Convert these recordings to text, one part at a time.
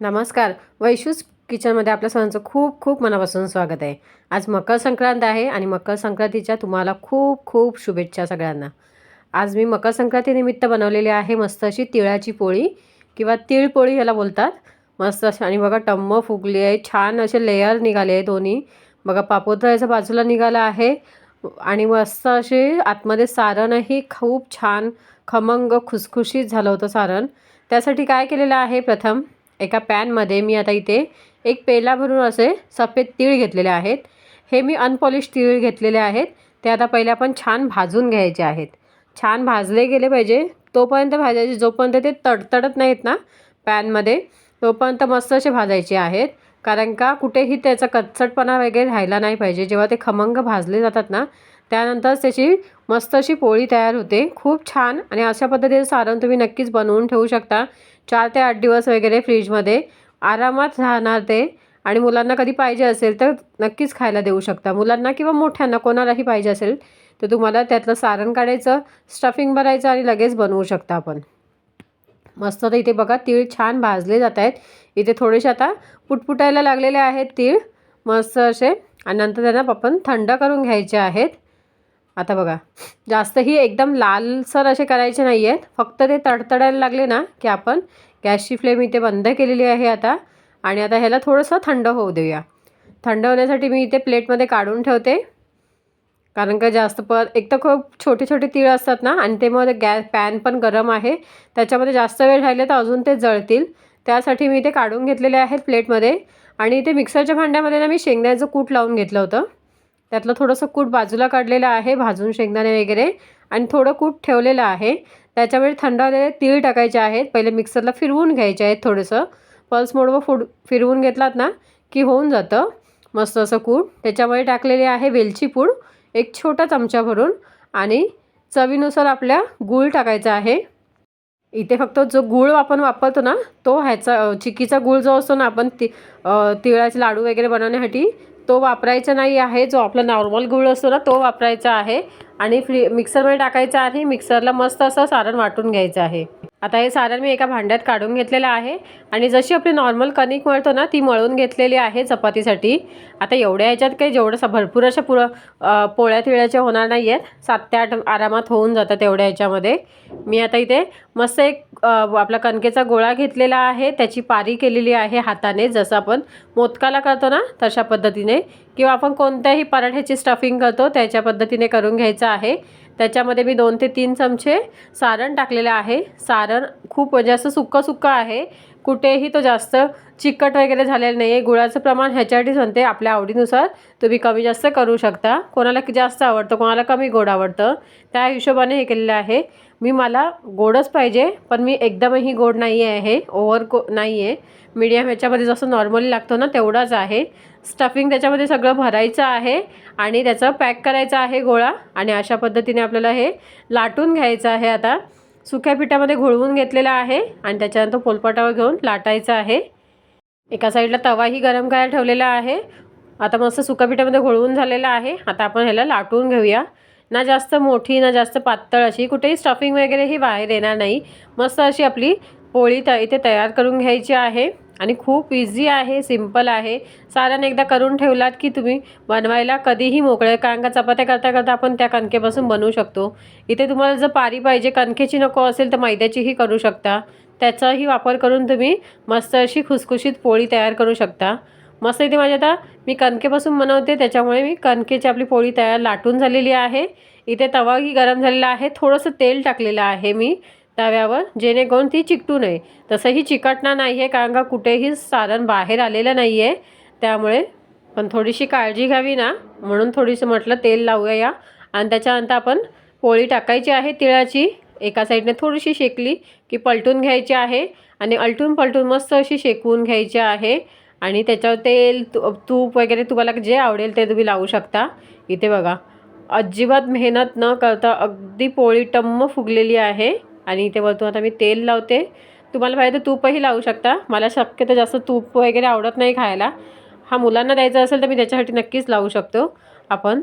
नमस्कार. वैशूस किचनमध्ये आपल्या सर्वांचं खूप खूप मनापासून स्वागत आहे. आज मकर संक्रांत आहे आणि मकर संक्रांतीच्या तुम्हाला खूप खूप शुभेच्छा सगळ्यांना. आज मी मकर संक्रांतीनिमित्त बनवलेली आहे मस्त अशी तिळाची पोळी किंवा तिळपोळी याला ह्याला बोलतात. मस्त अशी आणि बघा टम्म फुगली आहे छान असे लेयर निघाले आहे दोन्ही. बघा पापोद्रायचा बाजूला निघाला आहे आणि मस्त असे आतमध्ये सारणही खूप छान खमंग खुसखुशीत झालं होतं सारण. त्यासाठी काय केलेलं आहे प्रथम? एका पॅनमध्ये मी आता इथे एक पेला भरून असे सफेद तीळ घेतलेले आहेत. हे मी अनपॉलिश तीळ घेतलेले आहेत. ते आता पहिले आपण छान भाजून घ्यायचे आहेत. छान भाजले गेले पाहिजे. तोपर्यंत भाजायचे जोपर्यंत ते तडतडत नाहीत ना पॅनमध्ये तोपर्यंत मस्त असे भाजायचे आहेत. कारण का कुठेही त्याचा कच्चटपणा वगैरे राहिला नाही पाहिजे. जेव्हा ते खमंग भाजले जातात ना त्यानंतरच त्याची मस्त अशी पोळी तयार होते. खूप छान आणि अशा पद्धतीचं सारण तुम्ही नक्कीच बनवून ठेवू शकता. चार ते आठ दिवस वगैरे फ्रीजमध्ये आरामात राहणार ते. आणि मुलांना कधी पाहिजे असेल तर नक्कीच खायला देऊ शकता. मुलांना किंवा मोठ्यांना कोणालाही पाहिजे असेल तर तुम्हाला त्यातलं सारण काढायचं स्टफिंग भरायचं आणि लगेच बनवू शकता आपण. मस्त तर इथे बघा तीळ छान भाजले जात आहेत. इथे थोडेसे आता पुटपुटायला लागलेले आहेत तीळ मस्त असे. आणि नंतर त्यांना आपण थंड करून घ्यायचे आहेत. आता बघा. जास्तही एकदम लालसर असे करायचे नाही आहेत फक्त ते तडतडायला लागले ना की आपण गॅसची फ्लेम इथे बंद केलेली आहे आता. आणि आता ह्याला थोडंसं थंड होऊ देऊया. थंड होण्यासाठी मी इथे प्लेटमध्ये काढून ठेवते. कारण का जास्त पर एक तर खूप छोटे छोटे तीळ असतात ना आणि ते मग गॅस पॅन पण गरम आहे. त्याच्यामध्ये जास्त वेळ राहिले तर अजून ते जळतील. त्यासाठी मी ते काढून घेतलेले आहेत प्लेटमध्ये. आणि इथे मिक्सरच्या भांड्यामध्ये ना मी शेंगण्याचं कूट लावून घेतलं होतं. त्यातलं थोडंसं कूट बाजूला काढलेलं आहे भाजून शेंगदाणे वगैरे. आणि थोडं कूट ठेवलेलं आहे. त्याच्यामध्ये थंड झालेले तीळ टाकायचे आहेत. पहिले मिक्सरला फिरवून घ्यायचे आहेत थोडंसं. पल्स मोडवर फुड फिरवून घेतलात ना की होऊन जातं. मस्त असं कूट. त्याच्यामध्ये टाकलेले आहे वेलची पूड. एक छोटा चमचा भरून. आणि चवीनुसार आपल्या गूळ टाकायचा आहे. इथे फक्त जो गूळ आपण वापरतो ना तो ह्याचा चिकीचा गूळ जो असतो ना आपण ति तिळाचे लाडू वगैरे बनवण्यासाठी तो वापरायचा नाही आहे जो आपला नॉर्मल गूळ असतो ना तो वापरायचा आहे. आणि फ्री मिक्सरमध्ये टाकायचा आहे. मिक्सरला मस्त असं सारण वाटून घ्यायचं आहे. आता हे सारण मी एका भांड्यात काढून घेतलेलं आहे आणि जशी आपली नॉर्मल कणिक मळतो ना ती मळून घेतलेली आहे चपातीसाठी. आता एवढ्या ह्याच्यात काही जेवढं भरपूर अशा पुरं पोळ्या तिळ्याच्या होणार नाही आहेत सात ते आठ आरामात होऊन जातात एवढ्या ह्याच्यामध्ये. मी आता इथे मस्त एक आपला कणकेचा गोळा घेतलेला आहे. त्याची पारी केलेली आहे हाताने. जसं आपण मोदकाला करतो ना तशा पद्धतीने. किंवा आपण कोणत्याही पराठ्याची स्टफिंग करतो त्याच्या पद्धतीने करून घ्यायचं आहे. त्याच्यामध्ये मी दोन ते तीन चमचे सारण टाकलेलं आहे. सारण खूप म्हणजे असं सुक्कं सुक्कं आहे. कुठेही तो जास्त चिकट वगैरे झालेलं नाही आहे गुळाचं प्रमाण ह्याच्यासाठीच म्हणते आपल्या आवडीनुसार तुम्ही कमी जास्त करू शकता. कोणाला जास्त आवडतं कोणाला कमी गोड आवडतं त्या हिशोबाने हे केलेलं आहे. मी मला गोडच पाहिजे पण मी एकदमही गोड नाही आहे ओव्हर गो नाही आहे मीडियम ह्याच्यामध्ये जसं नॉर्मली लागतो ना तेवढाच आहे. स्टफिंग त्याच्यामध्ये सगळं भरायचं आहे आणि त्याचं पॅक करायचं आहे गोळा आणि अशा पद्धतीने आपल्याला हे लाटून घ्यायचं आहे आता. सुक्या पिठामध्ये घोळवून घेतलेला आहे आणि त्याच्यानंतर पोलपाटावर घेऊन लाटायचं आहे. एका साईडला तवाही गरम करायला ठेवलेला आहे. आता मस्त सुक्या पिठामध्ये घोळवून झालेला आहे. आता आपण ह्याला लाटून घेऊया. ना जास्त मोठी ना जास्त पातळ अशी कुठेही स्टफिंग वगैरे ही बाहेर येणार नाही. मस्त अशी आपली पोळी त इथे तयार करून घ्यायची आहे. आणि खूप इझी आहे सिंपल आहे. सारण एकदा करून ठेवलात की तुम्ही बनवायला कधीही मोकळे. कारण का चपात्या करता करता आपण त्या कणकेपासून बनवू शकतो. इथे तुम्हाला जर पारी पाहिजे कणकेची नको असेल तर मैद्याचीही करू शकता. त्याचाही वापर करून तुम्ही मस्त अशी खुसखुशीत पोळी तयार करू शकता. मस्त इथे माझ्या आता मी कणकेपासून बनवते त्याच्यामुळे मी कणकेची आपली पोळी तयार लाटून झालेली आहे. इथे तवाही गरम झालेला आहे. थोडंसं तेल टाकलेलं आहे मी. तव्यावर जेणेकरून ती चिकटू नये. तसंही चिकटणार नाही आहे कारण का कुठेही सारण बाहेर आलेलं नाही आहे त्यामुळे पण थोडीशी काळजी घ्यावी ना. म्हणून थोडीसं म्हटलं तेल लावूया. या आणि त्याच्यानंतर आपण पोळी टाकायची आहे तिळाची. एका साईडने थोडीशी शेकली की पलटून घ्यायची आहे. आणि अलटून पलटून मस्त अशी शेकवून घ्यायची आहे. आणि त्याच्यावर तेल तू तूप वगैरे तुम्हाला जे आवडेल ते तुम्ही लावू शकता. इथे बघा अजिबात मेहनत न करता अगदी पोळी टम्म फुगलेली आहे. आणि इथे वरतून आता मी तेल लावते. तुम्हाला पाहिजे तर तूपही लावू शकता. मला शक्यतो जास्त तूप वगैरे आवडत नाही खायला. हा मुलांना द्यायचा असेल तर मी त्याच्यासाठी नक्कीच लावू शकतो आपण.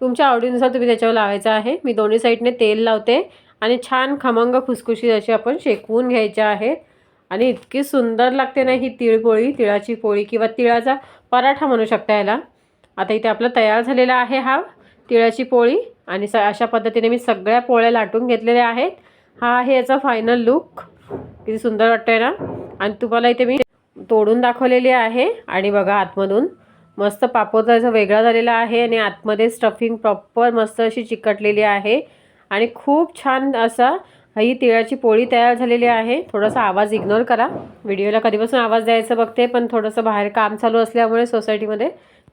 तुमच्या आवडीनुसार तुम्ही त्याच्यावर लावायचं आहे. मी दोन्ही साईडने तेल लावते आणि छान खमंग खुसखुशीत अशी आपण शेकवून घ्यायचे आहेत आणि इतकी सुंदर लागते ना ही तिळपोळी तिळाची पोळी किंवा तिळाचा पराठा म्हणू शकता याला. आता इथे आपलं तयार झालेला आहे हा तिळाची पोळी आणि स अशा पद्धतीने मी सगळ्या पोळ्या लाटून घेतलेल्या आहेत. हा आहे याचा फायनल लुक किती सुंदर वाटतंय ना? आणि तुम्हाला इथे मी तोडून दाखवलेली आहे. आणि बघा आतमधून मस्त पापड त्याचा वेगळा झालेला आहे आणि आतमध्ये स्टफिंग प्रॉपर मस्त अशी चिकटलेली आहे. आणि खूप छान असा ही तिळाची पोळी तयार झालेली आहे. थोडासा आवाज इग्नोर करा. व्हिडिओला कधीपासून आवाज द्यायचा बघते पण थोडंसं बाहेर काम चालू असल्यामुळे सोसायटीमध्ये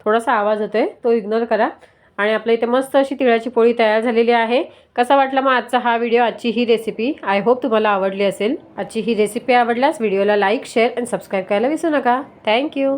थोडासा आवाज होतोय. तो इग्नोर करा. आणि आपल्या इथे मस्त अशी तिळाची पोळी तयार झालेली आहे. कसा वाटला मग आजचा हा व्हिडिओ आजची ही रेसिपी आय होप तुम्हाला आवडली असेल. आजची ही रेसिपी आवडल्यास व्हिडिओला लाईक शेअर आणि सबस्क्राईब करायला विसरू नका. थँक्यू